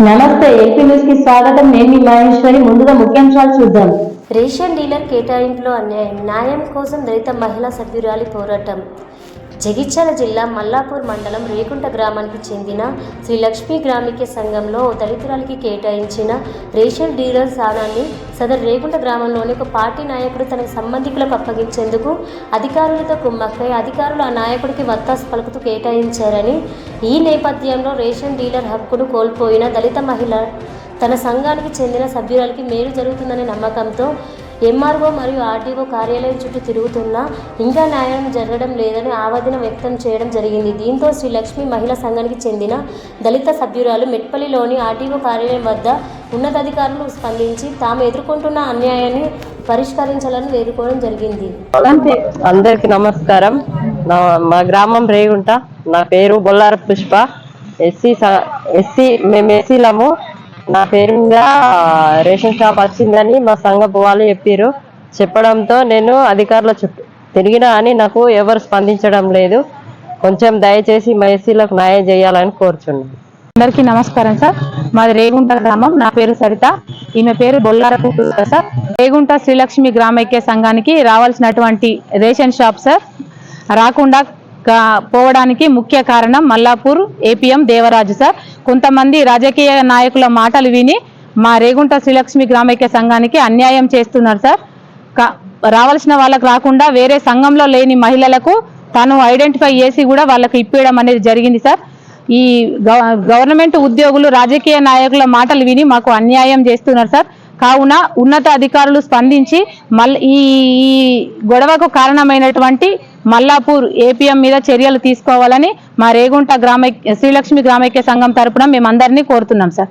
నమస్తే ఏపీ న్యూస్కి స్వాగతం. నేను మీ మహేశ్వరి. ముందుగా ముఖ్యాంశాలు చూద్దాం. రేషన్ డీలర్ కేటాయింపులో అన్యాయం. న్యాయం కోసం దళిత మహిళా సభ్యురాలి పోరాటం. జగిత్యాల జిల్లా మల్లాపూర్ మండలం రేకుంట గ్రామానికి చెందిన శ్రీ లక్ష్మీ గ్రామిక సంఘంలో ఓ దళితురాలికి కేటాయించిన రేషన్ డీలర్ స్థానాన్ని సదరు రేకుంట గ్రామంలోని ఒక పార్టీ నాయకుడు తన సంబంధికులకు అప్పగించేందుకు అధికారులతో కుమ్మక్కై అధికారులు ఆ నాయకుడికి వత్తాసు పలుకుతూ కేటాయించారని ఈ నేపథ్యంలో రేషన్ డీలర్ హక్కును కోల్పోయిన దళిత మహిళ తన సంఘానికి చెందిన సభ్యురాలకి మేలు జరుగుతుందనే నమ్మకంతో ఎంఆర్ఓ మరియు ఆర్డీఓ కార్యాలయం చుట్టూ తిరుగుతున్నా ఇంకా న్యాయం జరగడం లేదని ఆవేదన వ్యక్తం చేయడం జరిగింది. దీంతో శ్రీ లక్ష్మి మహిళా సంఘానికి చెందిన దళిత సభ్యురాలు మెట్పల్లిలోని ఆర్డీఓ కార్యాలయం వద్ద ఉన్నతాధికారులు స్పందించి తాము ఎదుర్కొంటున్న అన్యాయాన్ని పరిష్కరించాలని వేడుకోవడం జరిగింది. అందరికి నమస్కారం. నా మా గ్రామం రేగుంట. నా పేరు బొల్లార పుష్ప. ఎస్సీ ఎస్సీ మేము ఎస్సీలము. నా పేరు మీద రేషన్ షాప్ వచ్చిందని మా సంఘపు వాళ్ళు చెప్పారు చెప్పడంతో నేను అధికారుల చుట్టూ తిరిగినా అని నాకు ఎవరు స్పందించడం లేదు. కొంచెం దయచేసి మా ఎస్సీలకు న్యాయం చేయాలని కోరుచున్నాను. అందరికీ నమస్కారం సార్. మాది రేగుంట గ్రామం. నా పేరు సరిత. ఈమె పేరు బొల్లారపు సార్. రేగుంట శ్రీలక్ష్మి గ్రామైక్య సంఘానికి రావాల్సినటువంటి రేషన్ షాప్ సార్. రాకుండా పోవడానికి ముఖ్య కారణం మల్లాపూర్ ఏపీఎం దేవరాజు సార్. కొంతమంది రాజకీయ నాయకుల మాటలు విని మా రేగుంట శ్రీలక్ష్మి గ్రామైక్య సంఘానికి అన్యాయం చేస్తున్నారు సార్. కా- రావాల్సిన వాళ్ళకు రాకుండా వేరే సంఘంలో లేని మహిళలకు తాను ఐడెంటిఫై చేసి కూడా వాళ్ళకు ఇప్పించడం అనేది జరిగింది సార్. ఈ గవర్నమెంట్ ఉద్యోగులు రాజకీయ నాయకుల మాటలు విని మాకు అన్యాయం చేస్తున్నారు సార్. కావున ఉన్నత అధికారులు స్పందించి మళ్ళీ ఈ ఈ గొడవకు కారణమైనటువంటి మల్లాపూర్ ఏపీఎం మీద చర్యలు తీసుకోవాలని మా రేగుంట గ్రామ శ్రీలక్ష్మి గ్రామైక్య సంఘం తరపున మేమందరినీ కోరుతున్నాం సార్.